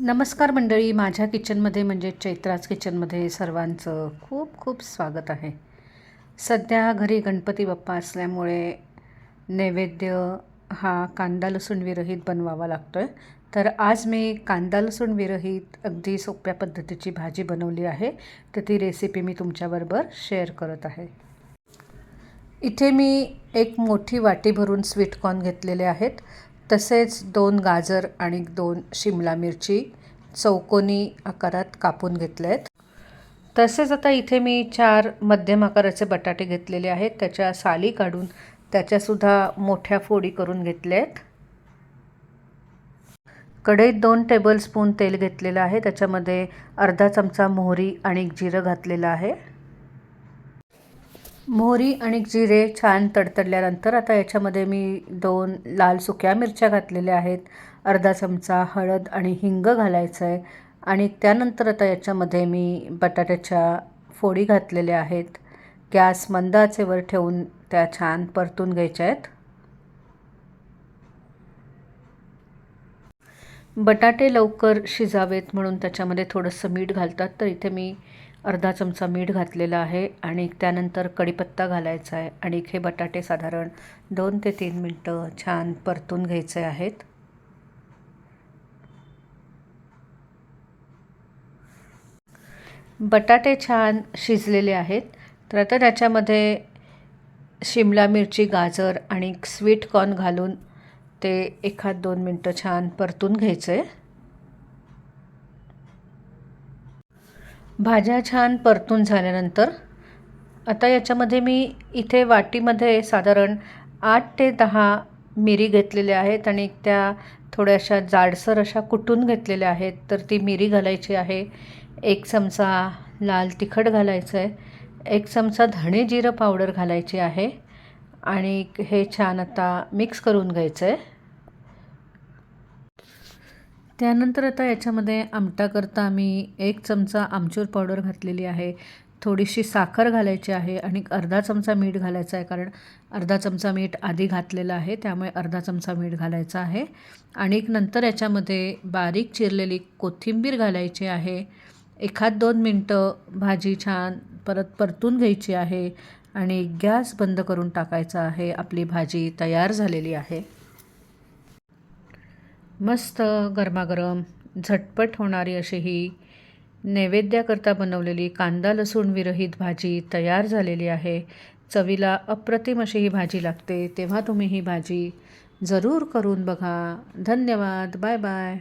नमस्कार मंडळी. माझ्या किचनमध्ये म्हणजे चैत्राज किचनमध्ये सर्वांचं खूप खूप स्वागत आहे. सध्या घरी गणपती बाप्पा असल्यामुळे नैवेद्य हा कांदा लसूण विरहित बनवावा लागतो आहे तर आज मी कांदा लसूण विरहित अगदी सोप्या पद्धतीची भाजी बनवली आहे. तर ती रेसिपी मी तुमच्याबरोबर शेअर करत आहे. इथे मी एक मोठी वाटी भरून स्वीटकॉर्न घेतलेले आहेत. तसेच दोन गाजर आणि दोन शिमला मिरची चौकोनी आकारात कापून घेतले आहेत तसेच आता इथे मी चार मध्यम आकाराचे बटाटे घेतलेले आहेत. त्याच्या साली काढून त्याच्यासुद्धा मोठ्या फोडी करून घेतल्या आहेत कढईत दोन टेबलस्पून तेल घेतलेलं आहे. त्याच्यामध्ये अर्धा चमचा मोहरी आणि जिरं घातलेलं आहे. मोहरी आणि जिरे छान तडतडल्यानंतर आता याच्यामध्ये मी दोन लाल सुक्या मिरच्या घातलेल्या आहेत अर्धा चमचा हळद आणि हिंग घालायचं आहे आणि त्यानंतर आता याच्यामध्ये मी बटाट्याच्या फोडी घातलेल्या आहेत. गॅस मंद आचेवर ठेवून त्या छान परतून घ्यायच्या आहेत. बटाटे लवकर शिजावेत म्हणून त्याच्यामध्ये थोडंसं मीठ घालतात. तर इथे मी अर्धा चमचा मीठ घातलेला आहे आणि त्यानंतर कढीपत्ता घालायचा आहे आणि हे बटाटे साधारण दोन ते तीन मिनटं छान परतून घ्यायचे आहेत. बटाटे छान शिजलेले आहेत. तर आता त्याच्यामध्ये शिमला मिरची गाजर आणि स्वीट कॉर्न घालून ते एखाद दोन मिनटं छान परतून घ्यायचं. आहे भाज्या छान परतून झाल्यानंतर आता याच्यामध्ये मी इथे वाटीमध्ये साधारण आठ ते दहा मिरी घेतलेल्या आहेत आणि त्या थोड्याशा जाडसर अशा कुटून घेतलेल्या आहेत. तर ती मिरी घालायची आहे. एक चमचा लाल तिखट घालायचं आहे एक चमचा धणे जिरं पावडर घालायची आहे. आणि हे छान आता मिक्स करून घ्यायचं आहे त्यानंतर आता याच्यामध्ये आमटाकरता आम्ही एक चमचा आमचूर पावडर घातलेली आहे. थोडीशी साखर घालायची आहे आणि अर्धा चमचा मीठ घालायचं आहे कारण अर्धा चमचा मीठ आधी घातलेलं आहे त्यामुळे अर्धा चमचा मीठ घालायचा आहे. आणि नंतर याच्यामध्ये बारीक चिरलेली कोथिंबीर घालायची आहे. एखाद दोन मिनटं भाजी छान परत परतून घ्यायची आहे आणि गॅस बंद करून टाकायचा आहे. आपली भाजी तयार झालेली आहे. मस्त गरमागरम झटपट होणारी अशी ही नैवेद्याकरता बनवलेली कांदा लसूण विरहित भाजी तयार झालेली आहे. चवीला अप्रतिम अशी ही भाजी लागते. तेव्हा तुम्ही ही भाजी जरूर करून बघा. धन्यवाद. Bye bye.